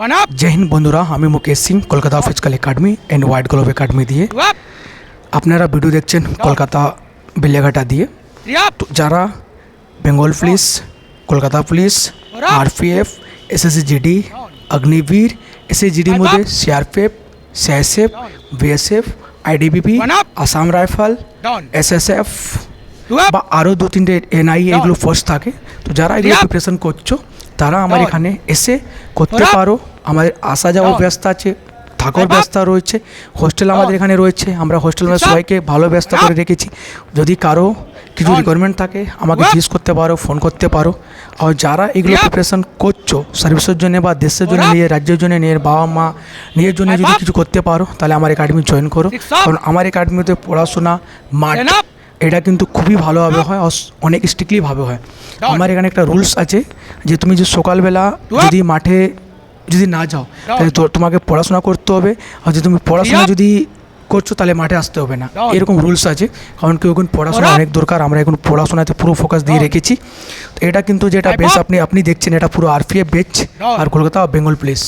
One up. জয় হিন্দ বন্ধুরা আমি Mukesh Singh Kolkata Physical Academy and White Glove Academy দিয়ে Two up. আপনারা video দেখছেন কলকাতা বেলেঘাটা দিয়ে Three up. তো যারা Bengal police Kolkata police RPF SSC GD Agniveer এসএসজিডির মধ্যে CRPF CISF BSF ITBP One up. Assam rifle Down. SSF Two up. বা আরও দু তিনটে এনআই এগুলো ফোর্স থাকে তো যারা এগুলো Yeah. প্রিপারেশন করছ তারা আমার Down. এখানে এসে করতে Down. পারো আমাদের আসা যাওয়ার Down. ব্যবস্থা আছে থাকার ব্যবস্থা রয়েছে হোস্টেল আমাদের এখানে রয়েছে আমরা হোস্টেল সবাইকে ভালো ব্যবস্থা করে রেখেছি। যদি কারও কিছু রিকোয়ারমেন্ট থাকে আমাকে. জিজ্ঞেস করতে পারো ফোন করতে পারো। আর যারা এগুলো. প্রিপারেশন করছ সার্ভিসের জন্য বা দেশের জন্য নিয়ে রাজ্যের জন্য নিয়ে বাবা মা নিজের জন্য যদি কিছু করতে পারো তাহলে আমার একাডেমি জয়েন করো। কারণ আমার একাডেমিতে পড়াশোনা মাঠ এটা কিন্তু খুবই ভালোভাবে হয় অনেক স্ট্রিক্টলিভাবে হয়। আমার এখানে একটা রুলস আছে যে তুমি যে সকালবেলা যদি মাঠে যদি না যাও তাহলে তো তোমাকে পড়াশোনা করতে হবে। আর যদি তুমি পড়াশোনা যদি করছ তাহলে মাঠে আসতে হবে না। এরকম রুলস আছে। কারণ কেউ এখন পড়াশোনা অনেক দরকার। আমরা এখন পড়াশোনাতে পুরো ফোকাস দিয়ে রেখেছি। তো এটা কিন্তু যেটা বেশ আপনি আপনি দেখছেন এটা পুরো আরপিএফ বেচ. আর কলকাতা বেঙ্গল প্লেস.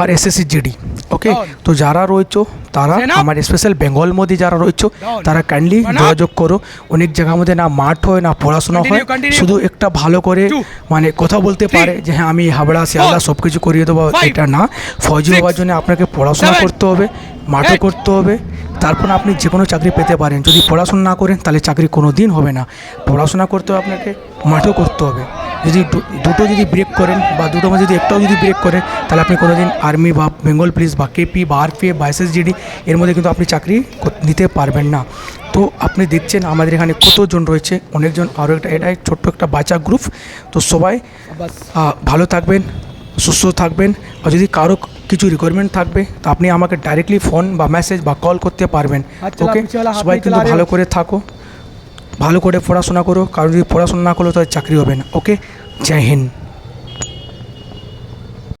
আর এসএসসি জিডি ওকে তো যারা রয়েছো তারা আমার স্পেশাল বেঙ্গল মধ্যে যারা রয়েছে তারা কাইন্ডলি যোগাযোগ করো। অনেক জায়গার মধ্যে না মাঠ হয় না পড়াশোনা হয়. শুধু একটা ভালো করে মানে কথা বলতে পারে যে হ্যাঁ আমি হাবড়া শিয়ালদা সব কিছু করিয়ে দেবো। এটা না। ফৌজি হওয়ার জন্য আপনাকে পড়াশোনা করতে হবে মাঠও Eight. করতে হবে। তারপর আপনি যে কোনো চাকরি পেতে পারেন। যদি পড়াশোনা না করেন তাহলে চাকরি কোনো দিন হবে না। পড়াশোনা করতে হবে আপনাকে মাঠও করতে হবে। যদি দুটো যদি ব্রেক করেন বা দুটো মধ্যে যদি একটাও যদি ব্রেক করেন তাহলে আপনি কোনো দিন আর্মি বা বেঙ্গল পুলিশ বা কেপি বা আরপিএফ বা এসএসজিডি এর মধ্যে কিন্তু আপনি চাকরি কর- নিতে পারবেন না। তো আপনি দেখছেন আমাদের এখানে কতজন রয়েছে অনেকজন আরও একটা এটাই ছোট্ট একটা বাচ্চা গ্রুপ তো সবাই ভালো থাকবেন সুস্থ থাকবেন। আর যদি কারও কিছু রিকোয়ারমেন্ট থাকবে তো আপনি আমাকে ডাইরেক্টলি ফোন বা মেসেজ বা কল করতে পারবেন। আচ্ছা, ওকে সবাই কিন্তু ভালো করে থাকো। ভালো করে পড়াশোনা করো কারও যদি পড়াশোনা না করো তাহলে চাকরি হবে না। ওকে জয় হিন্দ।